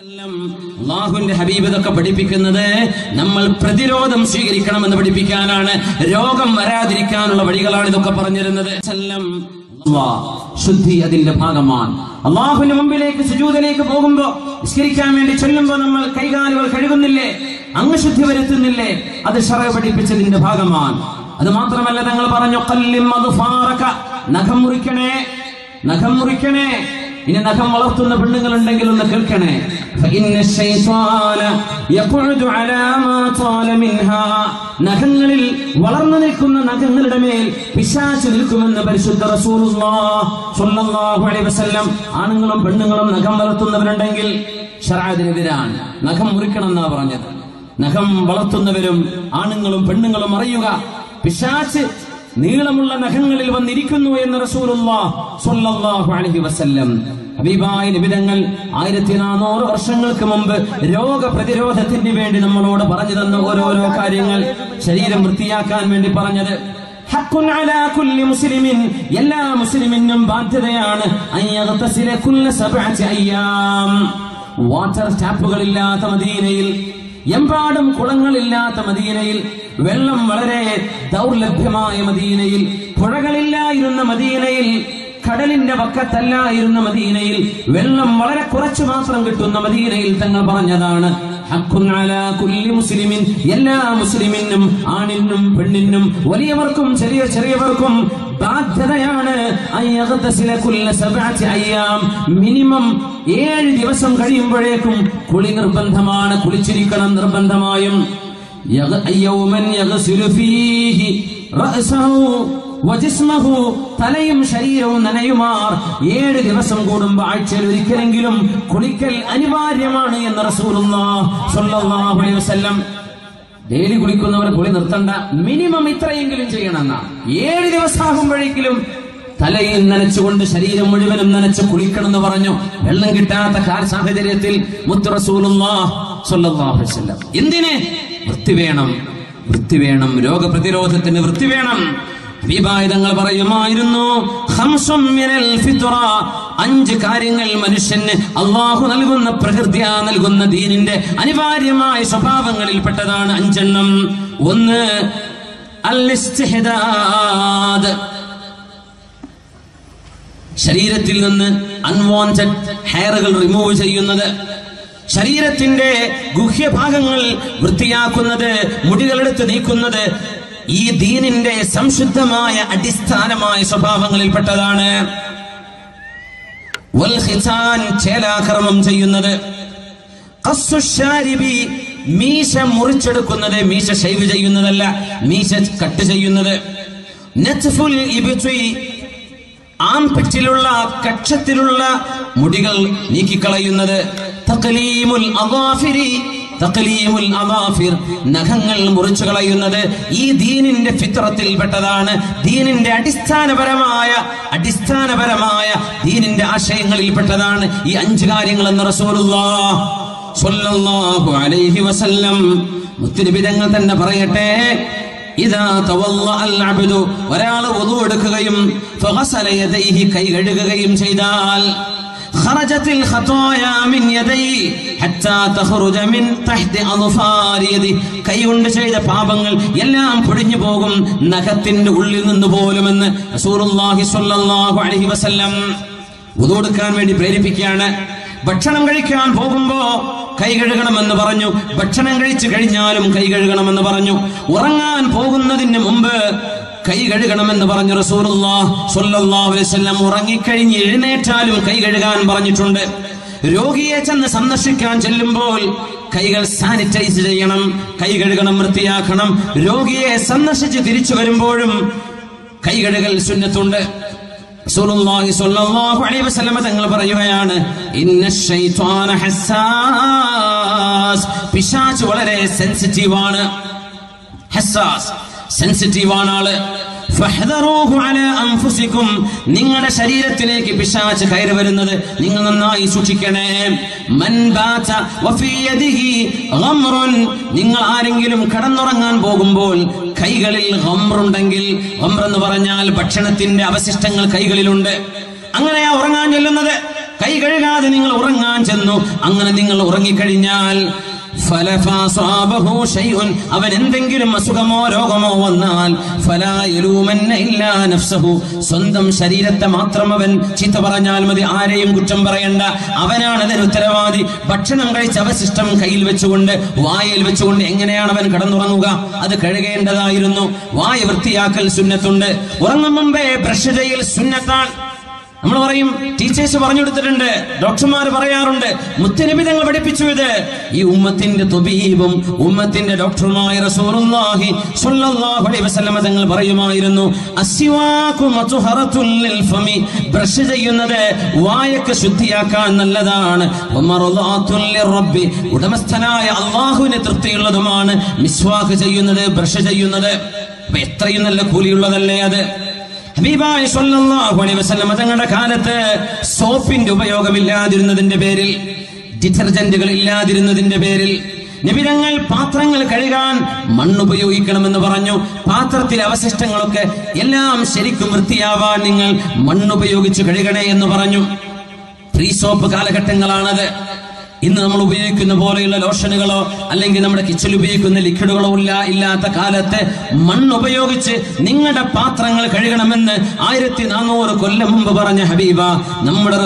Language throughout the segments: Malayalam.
അള്ളാഹുവിന്റെ ഹബീബ് ഇതൊക്കെ പഠിപ്പിക്കുന്നത് നമ്മൾ പ്രതിരോധം സ്വീകരിക്കണമെന്ന് പഠിപ്പിക്കാനാണ്. രോഗം വരാതിരിക്കാനുള്ള വഴികളാണ് ഇതൊക്കെ പറഞ്ഞിരുന്നത്. ശുദ്ധി അതിന്റെ ഭാഗമാണ്. അള്ളാഹുവിന്റെ മുമ്പിലേക്ക് സുജൂതിലേക്ക് പോകുമ്പോ നിസ്കരിക്കാൻ വേണ്ടി ചൊല്ലുമ്പോ നമ്മൾ കൈകാലുകൾ കഴുകുന്നില്ലേ? അങ്ങ് ശുദ്ധി വരുത്തുന്നില്ലേ? അത് ഷറ പഠിപ്പിച്ചതിന്റെ ഭാഗമാണ്. അത് മാത്രമല്ല തങ്ങൾ പറഞ്ഞു കല്ലിം അത് നഖം മുറിക്കണേ നഖം മുറിക്കണേ. ഇനി നഖം വളർത്തുന്ന പെണ്ണുങ്ങൾ ഉണ്ടെങ്കിൽ ഒന്ന് കേൾക്കണേ. നഖങ്ങളിൽ വളർന്നു നിൽക്കുന്ന നഖങ്ങളുടെ മേൽ പിശാച്ച് നിൽക്കുമെന്ന് പരിശുദ്ധ വസല്ലം ആണുങ്ങളും പെണ്ണുങ്ങളും നഖം വളർത്തുന്നവരുണ്ടെങ്കിൽ ഷറാദിനെതിരാണ് നഖം മുറിക്കണം എന്നാ പറഞ്ഞത്. നഖം വളർത്തുന്നവരും ആണുങ്ങളും പെണ്ണുങ്ങളും അറിയുക. പിശാച്ച് നീളമുള്ള നഖങ്ങളിൽ വന്നിരിക്കുന്നു എന്ന് അലൈഹി വസല്ലം. ഹബീബായ നിബിതങ്ങൾ ആയിരത്തി നാനൂറ് വർഷങ്ങൾക്ക് മുമ്പ് രോഗപ്രതിരോധത്തിന് വേണ്ടി നമ്മളോട് പറഞ്ഞു തന്ന ഓരോരോ കാര്യങ്ങൾ ശരീരം വൃത്തിയാക്കാൻ വേണ്ടി പറഞ്ഞത്. എല്ലാ മുസ്ലിമിനും ബാധ്യതയാണ് വാട്ടർ ടാപ്പുകളില്ലാത്ത മദീനയിൽ എമ്പാടും കുളങ്ങളില്ലാത്ത മദീനയിൽ വെള്ളം വളരെ ദൗർലഭ്യമായ മദീനയിൽ പുഴകളില്ലായിരുന്ന മദീനയിൽ കടലിന്റെ പക്കത്തല്ലായിരുന്ന മദീനയിൽ വെള്ളം വളരെ കുറച്ചു മാത്രം കിട്ടുന്ന മദീനയിൽ തങ്ങൾ പറഞ്ഞതാണ് മുസ്ലിമിൻ. എല്ലാ മുസ്ലിമിനും ആണിനും പെണ്ണിനും വലിയവർക്കും ചെറിയ ചെറിയവർക്കും ബാധ്യതയാണ് മിനിമം ഏഴ് ദിവസം കഴിയുമ്പോഴേക്കും കുളി നിർബന്ധമാണ്. കുളിച്ചിരിക്കണം നിർബന്ധമായും. തലയും ശരീരവും നനയുമാർ. ഏഴ് ദിവസം കൂടുമ്പോ ആഴ്ചയിൽ ഒരിക്കലെങ്കിലും കുളിക്കൽ അനിവാര്യമാണ് എന്ന് റസൂലുല്ലാഹുലം ഡെയിലി കുളിക്കുന്നവർ കുളി നിർത്തണ്ട. മിനിമം ഇത്രയെങ്കിലും ചെയ്യണമെന്നാ ഏഴ് ദിവസമാകുമ്പോഴേക്കും തലയിൽ നനച്ചുകൊണ്ട് ശരീരം മുഴുവനും നനച്ച് കുളിക്കണം എന്ന് പറഞ്ഞു. വെള്ളം കിട്ടാത്ത സാഹചര്യത്തിൽ എന്തിന്? വൃത്തി വേണം. വൃത്തി വേണം. രോഗപ്രതിരോധത്തിന് വൃത്തി വേണം. വിഭായുധങ്ങൾ പറയുമായിരുന്നു അഞ്ച് കാര്യങ്ങൾ മനുഷ്യന് അള്ളാഹു നൽകുന്ന പ്രകൃതിയ നൽകുന്ന ദീനിന്റെ അനിവാര്യമായ സ്വഭാവങ്ങളിൽ പെട്ടതാണ് അഞ്ചെണ്ണം. ഒന്ന് അൽ ശരീരത്തിൽ നിന്ന് അൺവാണ്ടഡ് ഹെയറുകൾ റിമൂവ് ചെയ്യുന്നത് ശരീരത്തിന്റെ ഗുഹ്യഭാഗങ്ങൾ വൃത്തിയാക്കുന്നത് മുടികളെടുത്ത് നീക്കുന്നത് ഈ ദീനിന്റെ സംശുദ്ധമായ അടിസ്ഥാനമായ സ്വഭാവങ്ങളിൽപ്പെട്ടതാണ്. ചേലാക്രമം ചെയ്യുന്നത് മീശ മുറിച്ചെടുക്കുന്നത് മീശ ഷെയ്വ് ചെയ്യുന്നതല്ല മീശ കട്ട് ചെയ്യുന്നത്. ആംപെറ്റിലുള്ള കക്ഷത്തിലുള്ള മുടികൾ നീക്കിക്കളയുന്നത് തഖലീമുൽ അവാഫിരി തഖലീമുൽ അവാഫിർ നഖങ്ങൾ മുറിച്ചു കളയുന്നത് ഈ ദീനിന്റെ ഫിത്രത്തിൽപ്പെട്ടതാണ് ദീനിന്റെ അടിസ്ഥാനപരമായ അടിസ്ഥാനപരമായ ദീനിന്റെ ആശയങ്ങളിൽപ്പെട്ടതാണ് ഈ അഞ്ച് കാര്യങ്ങൾ എന്ന് റസൂലുള്ളാഹു അലൈഹി വസല്ലം മുത്തുനിബിതങ്ങൾ തന്നെ പറയട്ടെ ഇതാ തവല്ലഅ അൽ അബ്ദു ഒരാൾ വുദു എടുക്കുകയും ഫഗസല യദൈഹി കൈ കഴുകുകയും ചെയ്താൽ خرجت الخطايا من يدي حتى تخرج من تحت أظفار يدي കൈ കൊണ്ട് ചെയ്ത പാപങ്ങൾ എല്ലാം പൊടിഞ്ഞു പോകും നഖത്തിന്റെ ഉള്ളിൽ നിന്ന് പോലുമെന്ന് റസൂലുള്ളാഹി സ്വല്ലല്ലാഹു അലൈഹി വസല്ലം വുദു എടുക്കാൻ വേണ്ടി പ്രേരിപ്പിക്കുകയാണ് ഭക്ഷണം കഴിക്കാൻ പോകുമ്പോ കൈ കഴുകണമെന്ന് പറഞ്ഞു. ഭക്ഷണം കഴിച്ചു കഴിഞ്ഞാലും കൈ കഴുകണമെന്ന് പറഞ്ഞു. ഉറങ്ങാൻ പോകുന്നതിന് മുമ്പ് കൈ കഴുകണമെന്ന് പറഞ്ഞു റസൂർല്ലാം ഉറങ്ങിക്കഴിഞ്ഞ് എഴുന്നേറ്റാലും കൈ കഴുകാൻ പറഞ്ഞിട്ടുണ്ട്. രോഗിയെ ചെന്ന് സന്ദർശിക്കാൻ ചെല്ലുമ്പോൾ കൈകൾ സാനിറ്റൈസ് ചെയ്യണം കൈ കഴുകണം വൃത്തിയാക്കണം. രോഗിയെ സന്ദർശിച്ച് തിരിച്ചു വരുമ്പോഴും കൈ കഴുകൽ സുന്നത്തുണ്ട്. തങ്ങൾ പറയുകയാണ് ഇന്ന ശൈത്വാന ഹസ്സാസ്. പിശാച് വളരെ സെൻസിറ്റീവ് ആണ്. ഹസ്സാസ് സെൻസിറ്റീവ് ആണ് ആൾ. നിങ്ങളുടെ ശരീരത്തിലേക്ക് പിശാച്ച് കയറി വരുന്നത് നിങ്ങൾ നന്നായി സൂക്ഷിക്കണേ. നിങ്ങൾ ആരെങ്കിലും കടന്നുറങ്ങാൻ പോകുമ്പോൾ കൈകളിൽ ഹംറുണ്ടെങ്കിൽ ഹംറെന്ന് പറഞ്ഞാൽ ഭക്ഷണത്തിന്റെ അവശിഷ്ടങ്ങൾ കൈകളിലുണ്ട്. അങ്ങനെയാ ഉറങ്ങാൻ ചെല്ലുന്നത്. കൈ കഴുകാതെ നിങ്ങൾ ഉറങ്ങാൻ ചെന്നു. അങ്ങനെ നിങ്ങൾ ഉറങ്ങിക്കഴിഞ്ഞാൽ. അവൻ എന്തെങ്കിലും അസുഖമോ രോഗമോ വന്നാൽ. സ്വന്തം ശരീരത്തെ മാത്രം അവൻ ചീത്ത പറഞ്ഞാൽ മതി ആരെയും കുറ്റം പറയണ്ട. അവനാണ് അതിന് ഉത്തരവാദി. ഭക്ഷണം കഴിച്ച അവശിഷ്ടം കയ്യിൽ വെച്ചുകൊണ്ട് വായിൽ വെച്ചുകൊണ്ട് എങ്ങനെയാണ് അവൻ കടന്നുറങ്ങുക? അത് കഴുകേണ്ടതായിരുന്നു. വായ വൃത്തിയാക്കൽ സുന്നത്തുണ്ട്. ഉറങ്ങും മുമ്പേ ബ്രഷ് ചെയ്യൽ സുന്നത്താണ്. നമ്മൾ പറയും ടീച്ചേഴ്സ് പറഞ്ഞു കൊടുത്തിട്ടുണ്ട് ഡോക്ടർമാർ പറയാറുണ്ട് മുത്തനബി തങ്ങൾ പഠിപ്പിച്ചു ഇത്. ഈ ഉമ്മത്തിന്റെ തൊബീബും ഉമ്മത്തിന്റെ ഡോക്ടറുമായ റസൂലുള്ളാഹി സ്വല്ലല്ലാഹു അലൈഹി വസല്ലമ തങ്ങൾ പറയുമായിരുന്നു അസ്വാഖു മതുഹറത്തുൽ ലിൽ ഫമി ബ്രഷ് ചെയ്യുന്നത് വായക്ക് ശുദ്ധിയാക്കാൻ നല്ലതാണ്. വമറദാതുൽ ലിറബ്ബി ഉടമസ്ഥനായ അല്ലാഹുവിനെ തൃപ്തിയുള്ളതുമാണ് മിസ്വാഖ് ചെയ്യുന്നത് ബ്രഷ് ചെയ്യുന്നത്. എത്രയും നല്ല കൂലിയുള്ളതല്ലേ അത്? സല്ലല്ലാഹു അലൈഹി തങ്ങളുടെ കാലത്ത് സോപ്പിന്റെ ഉപയോഗമില്ലാതിരുന്നതിന്റെ പേരിൽ ഡിറ്റർജന്റുകൾ ഇല്ലാതിരുന്നതിന്റെ പേരിൽ നിബിതങ്ങൾ പാത്രങ്ങൾ കഴുകാൻ മണ്ണുപയോഗിക്കണമെന്ന് പറഞ്ഞു. പാത്രത്തിലെ അവശിഷ്ടങ്ങളൊക്കെ എല്ലാം ശരിക്കും വൃത്തിയാവാൻ നിങ്ങൾ മണ്ണുപയോഗിച്ച് കഴുകണേ എന്ന് പറഞ്ഞു. ഫ്രീ സോപ്പ് കാലഘട്ടങ്ങളാണത്. ഇന്ന് നമ്മൾ ഉപയോഗിക്കുന്ന പോലെയുള്ള ലോഷനുകളോ അല്ലെങ്കിൽ നമ്മുടെ കിച്ചണിൽ ഉപയോഗിക്കുന്ന ലിക്വിഡുകളോ ഇല്ല ഇല്ലാത്ത കാലത്ത് മണ്ണ് ഉപയോഗിച്ച് നിങ്ങളുടെ പാത്രങ്ങൾ കഴുകണമെന്ന് ആയിരത്തി നാനൂറ് കൊല്ലം മുമ്പ് പറഞ്ഞ ഹബീബ നമ്മുടെ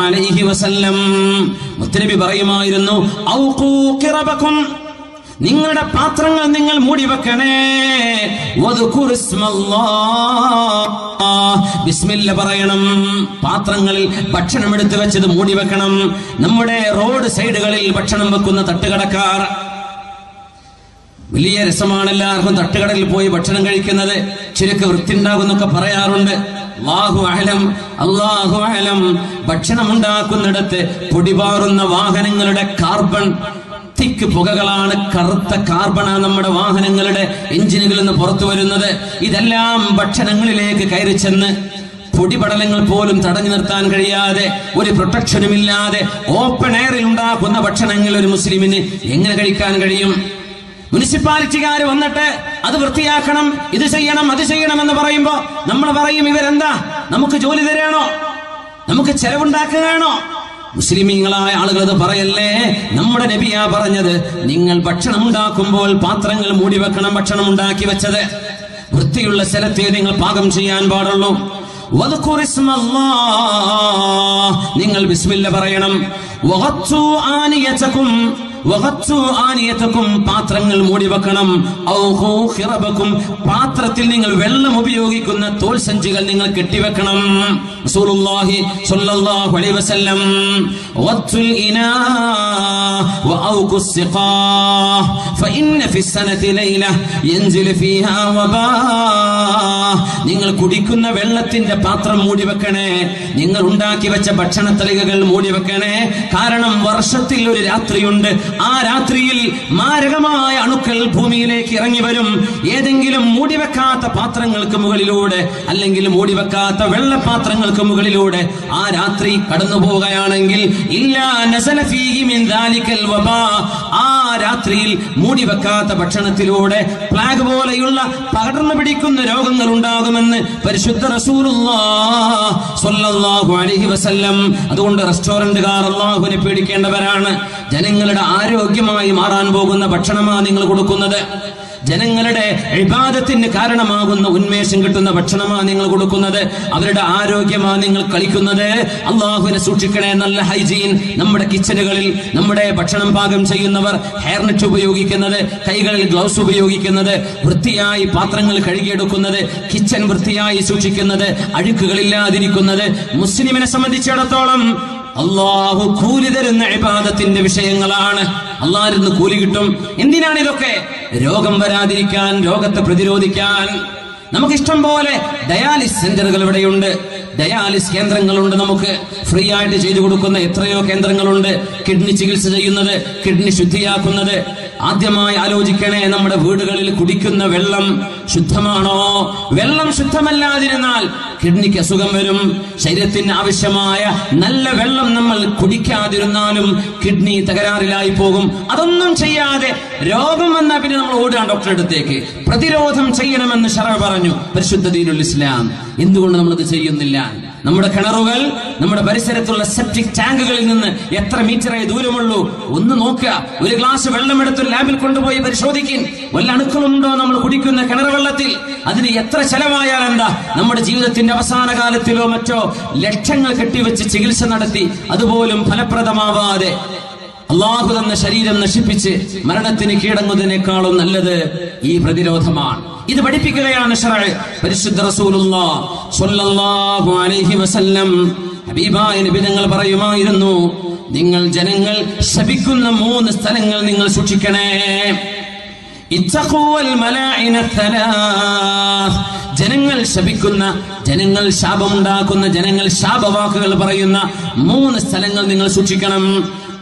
അലൈഹി വസല്ലം. മുത്തനബി പറയുമായിരുന്നു നിങ്ങളുടെ പാത്രങ്ങൾ നിങ്ങൾ മൂടി വെക്കണേ. ബിസ്മില്ല പറയണം. പാത്രങ്ങളിൽ ഭക്ഷണം എടുത്തു വെച്ചത് മൂടി വെക്കണം. നമ്മുടെ റോഡ് സൈഡുകളിൽ ഭക്ഷണം വെക്കുന്ന തട്ടുകടക്കാർ. വലിയ രസമാണ് എല്ലാവർക്കും തട്ടുകടലിൽ പോയി ഭക്ഷണം കഴിക്കുന്നത്. ചിലക്ക് വൃത്തി ഉണ്ടാകുന്നൊക്കെ പറയാറുണ്ട്. അല്ലാഹു അഹലം അല്ലാഹു അഹലം. ഭക്ഷണം ഉണ്ടാക്കുന്നിടത്ത് പൊടിപാറുന്ന വാഹനങ്ങളുടെ കാർബൺ തിക്ക് പുകകളാണ് കറുത്ത കാർബണാണ് നമ്മുടെ വാഹനങ്ങളുടെ എഞ്ചിനുകളിൽ നിന്ന് പുറത്തു വരുന്നത്. ഇതെല്ലാം ഭക്ഷണങ്ങളിലേക്ക് കയറി ചെന്ന് പൊടിപടലങ്ങൾ പോലും തടഞ്ഞു നിർത്താൻ കഴിയാതെ ഒരു പ്രൊട്ടക്ഷനും ഇല്ലാതെ ഓപ്പൺ എയറിൽ ഉണ്ടാക്കുന്ന ഭക്ഷണങ്ങൾ ഒരു മുസ്ലിമിന് എങ്ങനെ കഴിക്കാൻ കഴിയും? മുനിസിപ്പാലിറ്റിക്കാർ വന്നിട്ട് അത് വൃത്തിയാക്കണം ഇത് ചെയ്യണം അത് ചെയ്യണം എന്ന് പറയുമ്പോ നമ്മൾ പറയും ഇവരെന്താ? നമുക്ക് ജോലി തരാണോ? നമുക്ക് ചെലവുണ്ടാക്കുകയാണോ? മുസ്ലിമീങ്ങളായ ആളുകൾ അത് പറയല്ലേ? നമ്മുടെ നബിയാ പറഞ്ഞത് നിങ്ങൾ ഭക്ഷണം ഉണ്ടാക്കുമ്പോൾ പാത്രങ്ങൾ മൂടി വെക്കണം ഭക്ഷണം ഉണ്ടാക്കി വെച്ചത്. വൃത്തിയുള്ള സ്ഥലത്തെ നിങ്ങൾ പാകം ചെയ്യാൻ പാടുള്ളൂ. നിങ്ങൾ ബിസ്മില്ല പറയണം. പാത്രങ്ങൾ മൂടി വെക്കണം പാത്രത്തിൽ നിങ്ങൾ വെള്ളം ഉപയോഗിക്കുന്ന തോൽ സഞ്ചികൾ നിങ്ങൾ കെട്ടിവെക്കണം. നിങ്ങൾ കുടിക്കുന്ന വെള്ളത്തിന്റെ പാത്രം മൂടി വെക്കണേ നിങ്ങൾ ഉണ്ടാക്കി വെച്ച ഭക്ഷണത്തലികകൾ മൂടി വെക്കണേ കാരണം വർഷത്തിൽ ഒരു രാത്രിയുണ്ട് ആ രാത്രിയിൽ മാരകമായ അണുക്കൾ ഭൂമിയിലേക്ക് ഇറങ്ങി വരും ഏതെങ്കിലും മൂടിവെക്കാത്ത പാത്രങ്ങൾക്ക് മുകളിലൂടെ അല്ലെങ്കിൽ മൂടിവെക്കാത്ത വെള്ളപാത്രങ്ങൾക്ക് മുകളിലൂടെ ആ രാത്രി കടന്നു പോവുകയാണെങ്കിൽ. ആ രാത്രിയിൽ മൂടിവെക്കാത്ത ഭക്ഷണത്തിലൂടെ പ്ലാഗ് പോലെയുള്ള പകർന്നു പിടിക്കുന്ന രോഗങ്ങൾ ഉണ്ടാകുമെന്ന് പരിശുദ്ധ റസൂലുള്ളാഹ് അലൈഹി വസല്ലം അതുകൊണ്ട് റെസ്റ്റോറന്റുകാർ അള്ളാഹുവിനെ പേടിക്കേണ്ടവരാണ് ജനങ്ങളുടെ ആരോഗ്യമായി മാറാൻ പോകുന്ന ഭക്ഷണമാണ് നിങ്ങൾ കൊടുക്കുന്നത്. ജനങ്ങളുടെ വിവാദത്തിന് കാരണമാകുന്ന ഉന്മേഷം കിട്ടുന്ന ഭക്ഷണമാണ് നിങ്ങൾ കൊടുക്കുന്നത്. അവരുടെ ആരോഗ്യമാണ് നിങ്ങൾ കളിക്കുന്നത്. അള്ളാഹുവിനെ സൂക്ഷിക്കണേ നല്ല ഹൈജീൻ. നമ്മുടെ കിച്ചണുകളിൽ നമ്മുടെ ഭക്ഷണം പാകം ചെയ്യുന്നവർ ഹെയർനെറ്റ് ഉപയോഗിക്കുന്നത് കൈകളിൽ ഗ്ലൗസ് ഉപയോഗിക്കുന്നത് വൃത്തിയായി പാത്രങ്ങൾ കഴുകിയെടുക്കുന്നത് കിച്ചൺ വൃത്തിയായി സൂക്ഷിക്കുന്നത് അഴുക്കുകളില്ലാതിരിക്കുന്നത്. മുസ്ലിമിനെ സംബന്ധിച്ചിടത്തോളം അള്ളാഹു കൂലി തരുന്ന ഇബാദത്തിന്റെ വിഷയങ്ങളാണ്. അള്ളാഹിരുന്ന് കൂലി കിട്ടും. എന്തിനാണ് ഇതൊക്കെ? രോഗം വരാതിരിക്കാൻ രോഗത്തെ പ്രതിരോധിക്കാൻ. നമുക്ക് ഇഷ്ടം പോലെ ഡയാലിസ് സെന്ററുകൾ ഇവിടെയുണ്ട്. ഡയാലിസ് കേന്ദ്രങ്ങളുണ്ട് നമുക്ക്. ഫ്രീ ആയിട്ട് ചെയ്തു കൊടുക്കുന്ന എത്രയോ കേന്ദ്രങ്ങളുണ്ട്. കിഡ്നി ചികിത്സ ചെയ്യുന്നത് കിഡ്നി ശുദ്ധിയാക്കുന്നത്. ആദ്യമായി ആലോചിക്കണേ നമ്മുടെ വീടുകളിൽ കുടിക്കുന്ന വെള്ളം ശുദ്ധമാണോ? വെള്ളം ശുദ്ധമല്ലാതിരുന്നാൽ കിഡ്നിക്ക് അസുഖം വരും. ശരീരത്തിന് ആവശ്യമായ നല്ല വെള്ളം നമ്മൾ കുടിക്കാതിരുന്നാലും കിഡ്നി തകരാറിലായി പോകും. അതൊന്നും ചെയ്യാതെ രോഗം വന്നാൽ പിന്നെ നമ്മൾ ഓടുകയാണ് ഡോക്ടറെ അടുത്തേക്ക്. പ്രതിരോധം ചെയ്യണമെന്ന് ഷറ പറഞ്ഞു പരിശുദ്ധ ദീനുൽ ഇസ്ലാം. എന്തുകൊണ്ട് നമ്മളത് ചെയ്യുന്നില്ല? നമ്മുടെ കിണറുകൾ നമ്മുടെ പരിസരത്തുള്ള സെപ്റ്റിക് ടാങ്കുകളിൽ നിന്ന് എത്ര മീറ്ററായി ദൂരമുള്ളൂ? ഒന്ന് നോക്കുക. ഒരു ഗ്ലാസ് വെള്ളമെടുത്ത് ലാബിൽ കൊണ്ടുപോയി പരിശോധിക്കും വല്ല അണുക്കളുണ്ടോ നമ്മൾ കുടിക്കുന്ന കിണർ വെള്ളത്തിൽ? അതിന് എത്ര ചെലവായാൽ എന്താ? നമ്മുടെ ജീവിതത്തിന്റെ അവസാന കാലത്തിലോ മറ്റോ ലക്ഷങ്ങൾ കെട്ടിവെച്ച് ചികിത്സ നടത്തി അതുപോലും ഫലപ്രദമാവാതെ. അള്ളാഹു തന്ന ശരീരം നശിപ്പിച്ച് മരണത്തിന് കീഴടങ്ങുന്നതിനേക്കാളും നല്ലത് ഈ പ്രതിരോധമാണ് ഇത് പഠിപ്പിക്കുകയാണ്. പരിശുദ്ധ അലൈഹി വസല്ലം ഹബീബായ നബി തങ്ങൾ പറയുമായിരുന്നു നിങ്ങൾ ജനങ്ങൾ ശപിക്കുന്ന മൂന്ന് സ്ഥലങ്ങൾ നിങ്ങൾ സൂക്ഷിക്കണേ. ജനങ്ങൾ ശപിക്കുന്ന ജനങ്ങൾ ശാപമുണ്ടാക്കുന്ന ജനങ്ങൾ ശാപവാക്കുകൾ പറയുന്ന മൂന്ന് സ്ഥലങ്ങൾ നിങ്ങൾ സൂക്ഷിക്കണം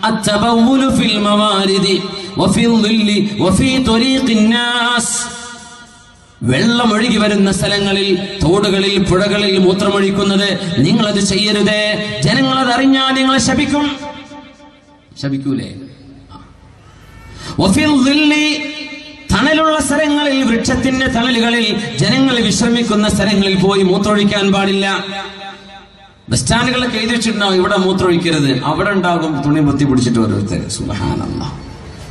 അത്തബവുലു في الموارد وفي الظل وفي طريق الناس. വെള്ളം ഒഴുകി വരുന്ന സ്ഥലങ്ങളിൽ തോടുകളിൽ പുഴകളിൽ മൂത്രമൊഴിക്കുന്നത് നിങ്ങളത് ചെയ്യരുത്. ജനങ്ങളത് അറിഞ്ഞാൽ നിങ്ങളെ ശപിക്കും. ശപിക്കൂലേ? തണലുള്ള സ്ഥലങ്ങളിൽ വൃക്ഷത്തിന്റെ തണലുകളിൽ ജനങ്ങൾ വിശ്രമിക്കുന്ന സ്ഥലങ്ങളിൽ പോയി മൂത്രമൊഴിക്കാൻ പാടില്ല. ബസ് സ്റ്റാൻഡുകളൊക്കെ എഴുതി വെച്ചിട്ടുണ്ടാവും ഇവിടെ മൂത്രമൊഴിക്കരുത്. അവിടെ ഉണ്ടാകും തുണി പൊത്തി പിടിച്ചിട്ട് ഓരോരുത്തർ. സുഹാനല്ല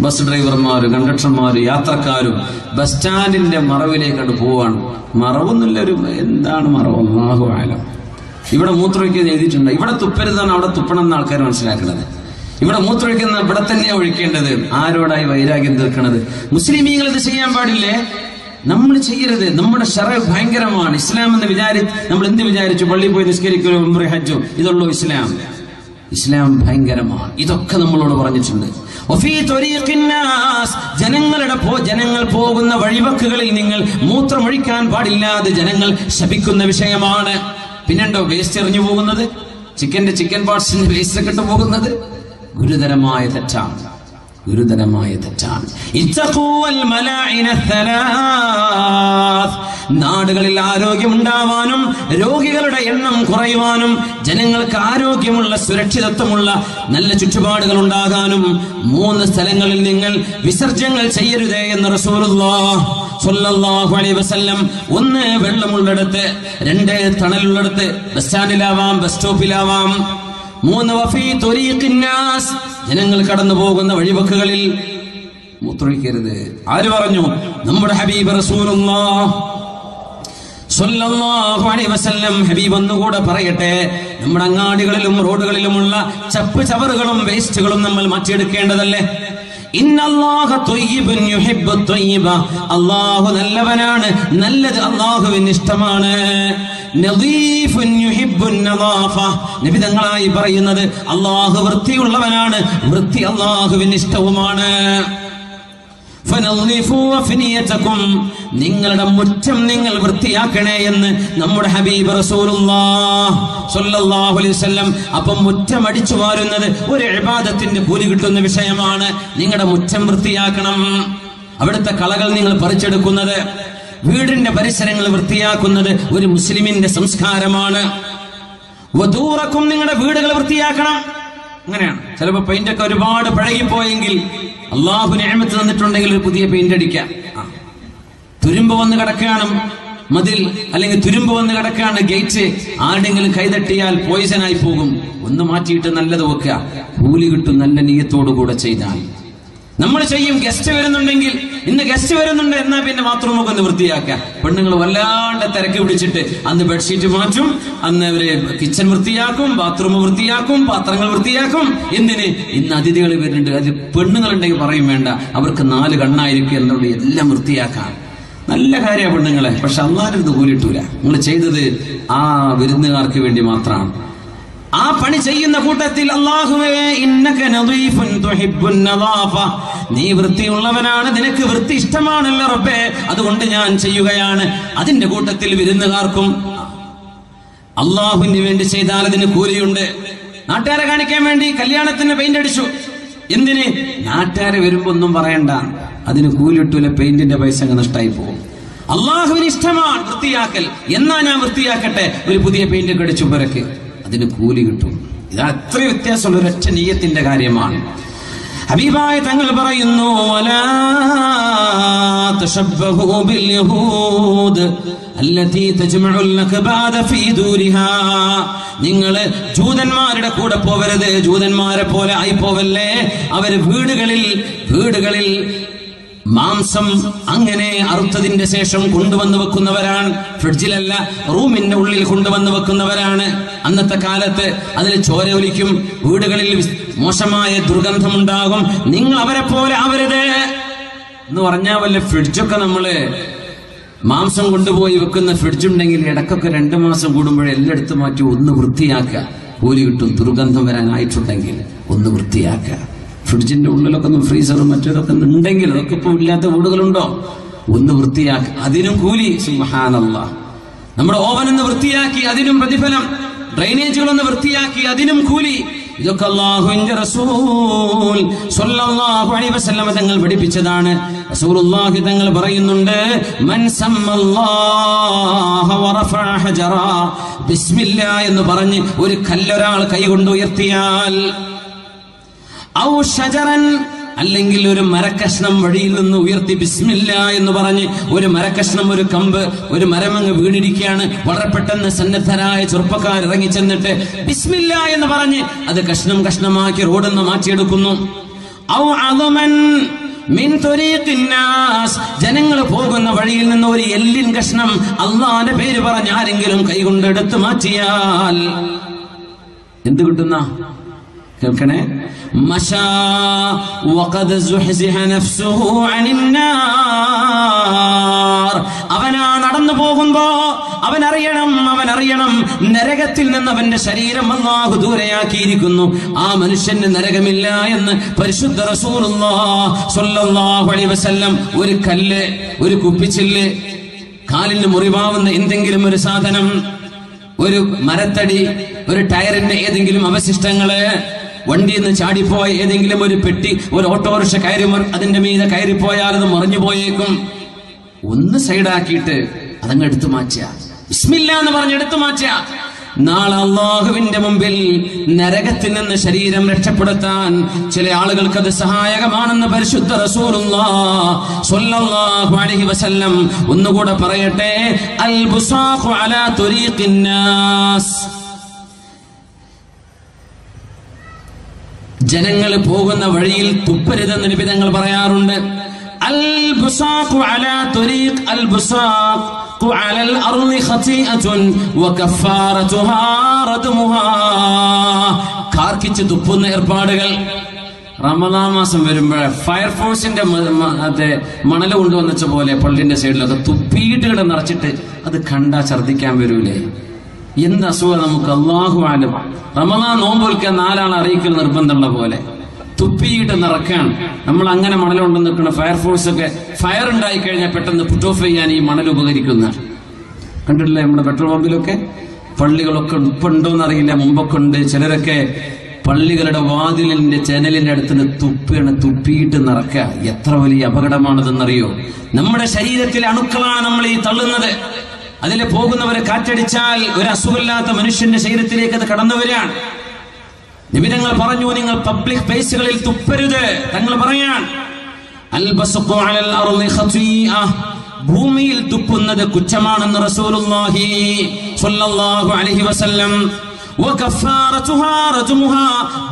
ബസ് ഡ്രൈവർമാരും കണ്ടക്ടർമാരും യാത്രക്കാരും ബസ് സ്റ്റാൻഡിന്റെ മറവിലേക്ക് അങ്ങ് പോവാണ്. മറവൊന്നുമില്ല ഒരു എന്താണ് മറവ്? അള്ളാഹു ആലം ഇവിടെ മൂത്രമൊഴിക്കുന്നത് എഴുതിയിട്ടുണ്ട്. ഇവിടെ തുപ്പരുതാണ് അവിടെ തുപ്പണം എന്ന് ആൾക്കാർ മനസ്സിലാക്കുന്നത്. ഇവിടെ മൂത്രമൊഴിക്കുന്ന ഇവിടെ തന്നെയാണ് ഒഴിക്കേണ്ടത്. ആരോടായി വൈരാഗ്യം തീർക്കണത്? മുസ്ലിമീങ്ങൾ ഇത് ചെയ്യാൻ പാടില്ലേ? നമ്മൾ ചെയ്യരുത്. നമ്മുടെ ഷറ ഭയങ്കരമാണ്. ഇസ്ലാം എന്ന് വിചാരി നമ്മൾ എന്ത് വിചാരിച്ചു? പള്ളിയിൽ പോയി നിസ്കരിക്കലും ഹജ്ജോ. ഇതുള്ളൂ ഇസ്ലാം. ഇസ്ലാം ഭയങ്കരമാണ്. ഇതൊക്കെ നമ്മളോട് പറഞ്ഞിട്ടുണ്ട്. ജനങ്ങളുടെ പോ ജനങ്ങൾ പോകുന്ന വഴിവക്കുകളിൽ നിങ്ങൾ മൂത്രമൊഴിക്കാൻ പാടില്ലാതെ ജനങ്ങൾ ശപിക്കുന്ന വിഷയമാണ്. പിന്നെണ്ടോ വേസ്റ്റ് എറിഞ്ഞു പോകുന്നത്? ചിക്കന്റെ ചിക്കൻ പാർട്സിന്റെ വേസ്റ്റ് കെട്ടു പോകുന്നത്? ഗുരുതരമായ തെറ്റാണ്. ഗുരുതരമായ തെറ്റാണ്. നാടുകളിൽ ആരോഗ്യമുണ്ടാവാനും രോഗികളുടെ എണ്ണം കുറയുവാനും ജനങ്ങൾക്ക് ആരോഗ്യമുള്ള സുരക്ഷിതത്വമുള്ള നല്ല ചുറ്റുപാടുകൾ ഉണ്ടാകാനും മൂന്ന് സ്ഥലങ്ങളിൽ നിങ്ങൾ വിസർജ്യങ്ങൾ ചെയ്യരുതേ എന്ന് വസല്ലം ഒന്ന് വെള്ളമുള്ളിടത്ത് രണ്ട് തണലുള്ളിടത്ത് ബസ് സ്റ്റാൻഡിലാവാം ബസ് സ്റ്റോപ്പിലാവാം. മൂന്ന് വഫീ ത്വരീഖിൻ നാസ്. ജനങ്ങൾ കടന്നു പോകുന്ന വഴിവക്കുകളിൽ മൂത്രൊഴിക്കരുത്. ആര് പറഞ്ഞു? നമ്മുടെ ഹബീബ് വസല്ലം ഹബീബ് ഒന്നുകൂടെ പറയട്ടെ. നമ്മുടെ അങ്ങാടികളിലും റോഡുകളിലുമുള്ള ചപ്പ് ചവറുകളും വേസ്റ്റുകളും നമ്മൾ മാറ്റിയെടുക്കേണ്ടതല്ലേ? അള്ളാഹു നല്ലവനാണ് നല്ലത് അല്ലാഹുവിന് ഇഷ്ടമാണ്. നദീഫുൻ യുഹിബ്ബുൻ നദാഫ. നബി തങ്ങളായി പറയുന്നത് അല്ലാഹു വൃത്തിയുള്ളവനാണ് വൃത്തി അല്ലാഹുവിന് ഇഷ്ടവുമാണ്. നിങ്ങളുടെ മുറ്റം നിങ്ങൾ വൃത്തിയാക്കണേ എന്ന് നമ്മുടെ ഹബീബ് വസല്ലം അപ്പം മുറ്റം അടിച്ചു വാരുന്നത് ഒരു ഇബാദത്തിന്റെ കൂലി കിട്ടുന്ന വിഷയമാണ്. നിങ്ങളുടെ മുറ്റം വൃത്തിയാക്കണം. അവിടുത്തെ കളകൾ നിങ്ങൾ പറിച്ചെടുക്കുന്നത്. വീടിന്റെ പരിസരങ്ങൾ വൃത്തിയാക്കുന്നത് ഒരു മുസ്ലിമിന്റെ സംസ്കാരമാണ്. വധൂറക്കും നിങ്ങളുടെ വീടുകൾ വൃത്തിയാക്കണം. അങ്ങനെയാണ്. ചിലപ്പോ പെയിന്റ് ഒക്കെ ഒരുപാട് പഴകിപ്പോയെങ്കിൽ അള്ളാഹു ഞാമത്ത് തന്നിട്ടുണ്ടെങ്കിൽ ഒരു പുതിയ പെയിന്റ് അടിക്കാം. തുരുമ്പ് വന്ന് കിടക്കുകയാണ് മതിൽ അല്ലെങ്കിൽ തുരുമ്പ് വന്ന് കിടക്കുകയാണ് ഗേറ്റ് ആരുടെങ്കിലും കൈതട്ടിയാൽ പോയിസനായി പോകും. ഒന്ന് മാറ്റിയിട്ട് നല്ലത് വെക്കുക. കൂലി കിട്ടും നല്ല നീയത്തോടു കൂടെ ചെയ്താൽ. നമ്മൾ ചെയ്യും ഗസ്റ്റ് വരുന്നുണ്ടെങ്കിൽ ഇന്ന് ഗസ്റ്റ് വരുന്നുണ്ട്. എന്നാ പിന്നെ ബാത്റൂം ഒക്കെ ഒന്ന് വൃത്തിയാക്കുക പെണ്ണുങ്ങൾ വല്ലാണ്ട് തിരക്ക് പിടിച്ചിട്ട് അന്ന് ബെഡ്ഷീറ്റ് മാറ്റും. അന്ന് അവർ കിച്ചൺ വൃത്തിയാക്കും ബാത്റൂം വൃത്തിയാക്കും പാത്രങ്ങൾ വൃത്തിയാക്കും. എന്തിന്? ഇന്ന് അതിഥികൾ വരുന്നുണ്ട്. അത് പെണ്ണുങ്ങളുണ്ടെങ്കിൽ പറയും വേണ്ട. അവർക്ക് നാല് കണ്ണായിരിക്കും എന്നുള്ളത് എല്ലാം വൃത്തിയാക്കാം. നല്ല കാര്യമാണ് പെണ്ണുങ്ങളെ. പക്ഷെ അന്നാലും ഇത് കൂലിട്ടൂല നിങ്ങൾ ചെയ്തത് ആ വിരുന്നുകാർക്ക് വേണ്ടി മാത്രമാണ്. ആ പണി ചെയ്യുന്ന കൂട്ടത്തിൽ നീ വൃത്തിയുള്ളവനാണ് നിനക്ക് വൃത്തി ഇഷ്ടമാണല്ലോ റബ്ബേ. അതുകൊണ്ട് ഞാൻ ചെയ്യുകയാണ്. അതിന്റെ കൂട്ടത്തിൽ വിരുന്നുകാർക്കും അള്ളാഹുവിന് വേണ്ടി ചെയ്താൽ അതിന് കൂലിയുണ്ട്. നാട്ടുകാരെ കാണിക്കാൻ വേണ്ടി കല്യാണത്തിന് പെയിന്റ് അടിച്ചു. എന്തിന്? നാട്ടുകാരെ വരുമ്പോ ഒന്നും പറയണ്ട. അതിന് കൂലിട്ടൂല പെയിന്റിന്റെ പൈസ അങ്ങ് നഷ്ടമായി പോകും. അള്ളാഹുവിന് ഇഷ്ടമാണ് വൃത്തിയാക്കൽ. എന്നാ ഞാൻ വൃത്തിയാക്കട്ടെ? ഒരു പുതിയ പെയിന്റ് ഒക്കെ അടിച്ചു പിറക്ക് അതിന് കൂലി കിട്ടും. ഇത് അത്ര വ്യത്യാസമുള്ള ഒരൊറ്റ നീയത്തിന്റെ കാര്യമാണ്. ഹബീബായ തങ്ങൾ പറയുന്നു "വലാ തശബ്ബഹു ബിൽ യഹൂദ് അല്ലതീ തജ്മഉൽ നഖബാദ ഫീ ദൂരിഹാ. നിങ്ങൾ ജൂതന്മാരുടെ കൂടെ പോവരുത് ജൂതന്മാരെ പോലെ ആയി പോവല്ലേ അവർ വീടുകളിൽ വീടുകളിൽ മാംസം അങ്ങനെ അറുത്തതിന്റെ ശേഷം കൊണ്ടുവന്ന് വെക്കുന്നവരാണ്. ഫ്രിഡ്ജിലല്ല റൂമിന്റെ ഉള്ളിൽ കൊണ്ടുവന്ന് വെക്കുന്നവരാണ്. അന്നത്തെ കാലത്ത് അതിൽ ചോര ഒലിക്കും വീടുകളിൽ മോശമായ ദുർഗന്ധമുണ്ടാകും. നിങ്ങൾ അവരെ പോലെ ആവരുത്. എന്ന് പറഞ്ഞാൽ വല്ല ഫ്രിഡ്ജൊക്കെ നമ്മൾ മാംസം കൊണ്ടുപോയി വെക്കുന്ന ഫ്രിഡ്ജ് ഉണ്ടെങ്കിൽ ഇടക്കൊക്കെ രണ്ടു മാസം കൂടുമ്പോഴേ എല്ലായിടത്തും മാറ്റി ഒന്ന് വൃത്തിയാക്കുക. കൂലി കിട്ടും ദുർഗന്ധം വരാനായിട്ടുണ്ടെങ്കിൽ ഒന്ന് വൃത്തിയാക്കുക. ഫ്രിഡ്ജിന്റെ ഉള്ളിലൊക്കെ ഒന്ന് ഫ്രീസറും മറ്റേതൊക്കെ ഉണ്ടെങ്കിൽ അതൊക്കെ ഇപ്പൊ ഇല്ലാത്ത വീടുകളുണ്ടോ? ഒന്ന് വൃത്തിയാക്കി അതിനും കൂലി. സുഹാനല്ല നമ്മുടെ ഓവൻ ഒന്ന് വൃത്തിയാക്കി അതിനും പ്രതിഫലം. ഡ്രൈനേജുകൾ ഒന്ന് വൃത്തിയാക്കി അതിനും കൂലി. ഇതൊക്കെ അള്ളാഹുവിന്റെ റസൂൽ സ്വല്ലല്ലാഹു അലൈഹി വസല്ലമ തങ്ങൾ പഠിപ്പിച്ചതാണ്. റസൂലുള്ളാഹി തങ്ങൾ പറയുന്നുണ്ട് മൻ സമ്മല്ലാഹ വറഫഅ ഹജറ. ബിസ്മില്ലാ എന്ന് പറഞ്ഞ് ഒരു കല്ലൊരാൾ കൈകൊണ്ട് ഉയർത്തിയാൽ ഔ ഷജറൻ അല്ലെങ്കിൽ ഒരു മരക്കഷ്ണം വഴിയിൽ നിന്ന് ഉയർത്തി ബിസ്മില്ല എന്ന് പറഞ്ഞ് ഒരു മരക്കഷ്ണം ഒരു കമ്പ് ഒരു മരമങ്ങ് വീണിരിക്കുകയാണ്. വളരെ പെട്ടെന്ന് സന്നദ്ധരായ ചെറുപ്പക്കാർ ഇറങ്ങി ചെന്നിട്ട് ബിസ്മില്ല എന്ന് പറഞ്ഞ് അത് കഷ്ണം കഷ്ണമാക്കി റോഡിൽ നിന്ന് മാറ്റിയെടുക്കുന്നു. ഔ ജനങ്ങൾ പോകുന്ന വഴിയിൽ നിന്ന് ഒരു എല്ലിൻ കഷ്ണം അള്ളാന്റെ പേര് പറഞ്ഞ് ആരെങ്കിലും കൈകൊണ്ട് എടുത്തു മാറ്റിയാൽ എന്ത് കിട്ടുന്ന? കേൾക്കണേ? മശാ വഖദ് സുഹ്സിഹ നഫ്സുഹു അനിൻ നാർ. അവനാ നടന്നു പോകുമ്പോ അവൻ അറിയണം അവൻ അറിയണം നരകത്തിൽ നിന്ന് അവന്റെ ശരീരം അല്ലാഹു ദൂരെയാക്കിയിരിക്കുന്നു. ആ മനുഷ്യന് നരകമില്ല എന്ന് പരിശുദ്ധ വസല്ലം ഒരു കല്ല് ഒരു കുപ്പിച്ചില്ല് കാലിന് മുറിവാവുന്ന എന്തെങ്കിലും ഒരു സാധനം ഒരു മരത്തടി ഒരു ടയറിന്റെ ഏതെങ്കിലും അവശിഷ്ടങ്ങൾ വണ്ടിയിൽ നിന്ന് ചാടിപ്പോയ ഏതെങ്കിലും ഒരു പെട്ടി ഒരു ഓട്ടോറിക്ഷ കയറി അതിന്റെ മീതെ കയറിപ്പോയാൽ അത് മറിഞ്ഞു പോയേക്കും. ഒന്ന് സൈഡാക്കിയിട്ട് അതങ്ങ് എടുത്തു മാറ്റുക. എന്ന് പറഞ്ഞ് എടുത്തു മാറ്റുക. നാളെ അള്ളാഹുവിന്റെ മുമ്പിൽ നരകത്തിൽ നിന്ന് ശരീരം രക്ഷപ്പെടുത്താൻ ചില ആളുകൾക്ക് അത് സഹായകമാണെന്ന് പരിശുദ്ധ റസൂലുള്ളാഹ് വസല്ലം ഒന്നുകൂടെ പറയട്ടെ. അൽ ബുസാഖു അലാ തുരീഖിൻ ജനങ്ങൾ പോകുന്ന വഴിയിൽ തുപ്പരുതെന്ന് നിബിധങ്ങൾ പറയാറുണ്ട്. അൽ അലാ കാർക്കിച്ച് തുപ്പുന്ന ഏർപ്പാടുകൾ. റമദാൻ മാസം വരുമ്പോഴേ ഫയർഫോഴ്സിന്റെ മറ്റേ മണൽ കൊണ്ടുവന്നച്ച പോലെ പള്ളിന്റെ സൈഡിലൊക്കെ തുപ്പിയിട്ട് കിടന്ന് നിറച്ചിട്ട് അത് കണ്ടാ ഛർദിക്കാൻ വരൂലേ? എന്ത് അസുഖം നമുക്ക്? അള്ളാഹു ആലും റമദാൻ നോമ്പൊലിക്കാൻ നാലാൾ അറിയിക്കൽ നിർബന്ധമുള്ള പോലെ. തുപ്പിയിട്ട് നിറക്കാൻ നമ്മൾ അങ്ങനെ മണലുകൊണ്ട് നിൽക്കുന്ന ഫയർഫോഴ്സ് ഒക്കെ ഫയർ ഉണ്ടായി കഴിഞ്ഞാൽ പെട്ടെന്ന് പുട്ട് ഓഫ് ചെയ്യാൻ ഈ മണൽ ഉപകരിക്കുന്ന. കണ്ടിട്ടില്ലേ നമ്മുടെ പെട്രോൾ പമ്പിലൊക്കെ പള്ളികളൊക്കെ ഉപ്പുണ്ടോ അറിയില്ല മുമ്പൊക്കെ ഉണ്ട്. ചിലരൊക്കെ പള്ളികളുടെ വാതിലിന്റെ ജനലിന്റെ അടുത്ത് തുപ്പിയാണ് തുപ്പിയിട്ട് നിറക്കുക. എത്ര വലിയ അപകടമാണതെന്നറിയോ? നമ്മുടെ ശരീരത്തിലെ അണുക്കളാണ് നമ്മൾ ഈ തള്ളുന്നത്. അതിൽ പോകുന്നവരെ കാറ്റടിച്ചാൽ ഒരു അസുഖമില്ലാത്ത മനുഷ്യന്റെ ശരീരത്തിലേക്ക് അത് കടന്നു വരികയാണ് പറഞ്ഞു നിങ്ങൾ പബ്ലിക് പ്ലേസുകളിൽ തുപ്പരുത് തങ്ങൾ പറയാൻ. ഭൂമിയിൽ തുപ്പുന്നത് കുറ്റമാണെന്ന് റസൂലുള്ളാഹി സ്വല്ലല്ലാഹു അലൈഹി വസല്ലം.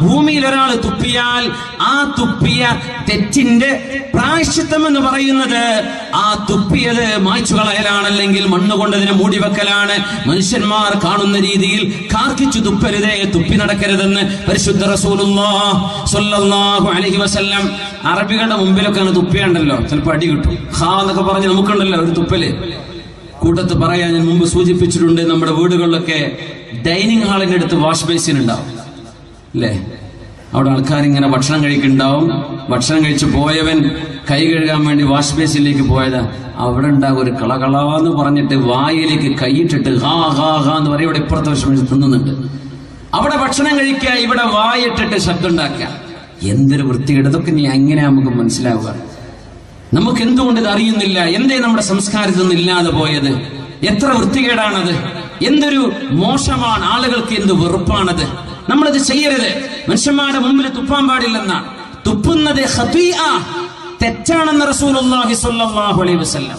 ഭൂമിയിൽ ഒരാൾ തുപ്പിയാൽ ആ തുപ്പിയ തെറ്റിന്റെ പ്രായശ്ചിത്തം എന്ന് പറയുന്നത് ആ തുപ്പിയത് മായ്ച്ചു കളയലാണല്ലെങ്കിൽ മണ്ണ് കൊണ്ടതിനെ മൂടി വെക്കലാണ്. മനുഷ്യന്മാർ കാണുന്ന രീതിയിൽ കാർക്കിച്ചു തുപ്പരുതേ തുപ്പി നടക്കരുതെന്ന് പരിശുദ്ധ അലൈഹി വസല്ലം അറബികളുടെ മുമ്പിലൊക്കെ അങ്ങനെ തുപ്പിയുണ്ടല്ലോ. ചിലപ്പോൾ അടി കിട്ടും. ഹാ എന്നൊക്കെ പറഞ്ഞ് നമുക്കുണ്ടല്ലോ ഒരു തുപ്പൽ. കൂട്ടത്ത് പറയാൻ ഞാൻ മുമ്പ് സൂചിപ്പിച്ചിട്ടുണ്ട് നമ്മുടെ വീടുകളിലൊക്കെ ഡൈനിങ് ഹാളിന്റെ അടുത്ത് വാഷ് ബേസിൻ ഉണ്ടാവും. അല്ലേ? അവിടെ ആൾക്കാർ ഇങ്ങനെ ഭക്ഷണം കഴിക്കുന്നുണ്ടാവും. ഭക്ഷണം കഴിച്ച് പോയവൻ കൈ കഴുകാൻ വേണ്ടി വാഷ് ബേസിലേക്ക് പോയത്. അവിടെ ഉണ്ടാകും ഒരു കളകളാന്ന് പറഞ്ഞിട്ട് വായിലേക്ക് കൈയിട്ടിട്ട് ഹാ ഹാ ഹാ എന്ന് പറയും. ഇവിടെ ഇപ്പുറത്തെ വശം തിന്നുന്നുണ്ട്. അവിടെ ഭക്ഷണം കഴിക്കുക ഇവിടെ വായിട്ടിട്ട് ശബ്ദം ഉണ്ടാക്കുക. എന്തൊരു വൃത്തികേട്. ഇതൊക്കെ നീ എങ്ങനെ നമുക്ക് മനസ്സിലാവുക? നമുക്ക് എന്തുകൊണ്ട് ഇത് അറിയുന്നില്ല? എന്തേ നമ്മുടെ സംസ്കാരത്തിൽ നിന്ന് ഇല്ലാതെ പോയത്? എത്ര വൃത്തികേടാണത്? എന്തൊരു മോശമാണ്? ആളുകൾക്ക് എന്ത് വെറുപ്പാണത്? നമ്മളത് ചെയ്യരുത്. മനുഷ്യന്മാരുടെ മുമ്പിൽ തുപ്പാൻ പാടില്ലെന്നാണ് തുപ്പ തുപ്പുന്നത് തെറ്റാണെന്ന് അലൈഹി വസല്ലം.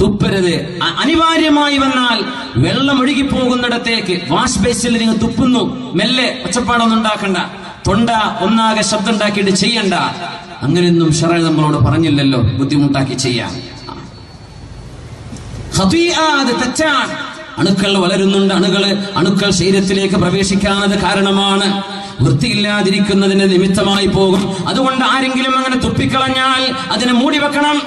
തുപ്പരുത്. അനിവാര്യമായി വന്നാൽ വെള്ളം ഒഴുകി ഒഴുകിപ്പോകുന്നിടത്തേക്ക് വാഷ് ബേസിൽ നിങ്ങൾ തുപ്പുന്നു. മെല്ലെ ഒച്ചപ്പാടൊന്നും ഉണ്ടാക്കണ്ട. തൊണ്ട ഒന്നാകെ ശബ്ദം ഉണ്ടാക്കിയിട്ട് ചെയ്യണ്ട. അങ്ങനെയൊന്നും ഷറ നമ്മളോട് പറഞ്ഞില്ലല്ലോ. ബുദ്ധിമുട്ടാക്കി അത് തെറ്റാണ്. അണുക്കൾ വളരുന്നുണ്ട്. അണുകൾ അണുക്കൾ ശരീരത്തിലേക്ക് പ്രവേശിക്കാനത് കാരണമാണ്. വൃത്തിയില്ലാതിരിക്കുന്നതിന് നിമിത്തമായി പോകും. അതുകൊണ്ട് ആരെങ്കിലും അങ്ങനെ തുപ്പിക്കളഞ്ഞാൽ അതിനെ മൂടി വെക്കണം.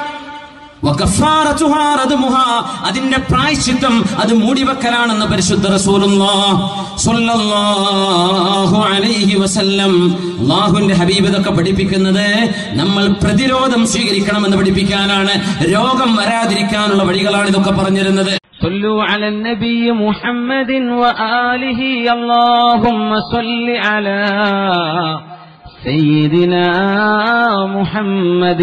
അതിന്റെ പ്രായശ്ചിത്തം അത് മൂടിവെക്കലാണെന്ന് പരിശുദ്ധ റസൂലുള്ളാഹ് സ്വല്ലല്ലാഹു അലൈഹി വസല്ലം അള്ളാഹുവിന്റെ ഹബീബ് ഇതൊക്കെ പഠിപ്പിക്കുന്നത് നമ്മൾ പ്രതിരോധം സ്വീകരിക്കണമെന്ന് പഠിപ്പിക്കാനാണ് രോഗം വരാതിരിക്കാനുള്ള വഴികളാണ് ഇതൊക്കെ പറഞ്ഞിരുന്നത് صلوا على النبي محمد وآله اللهم صل على سيدنا محمد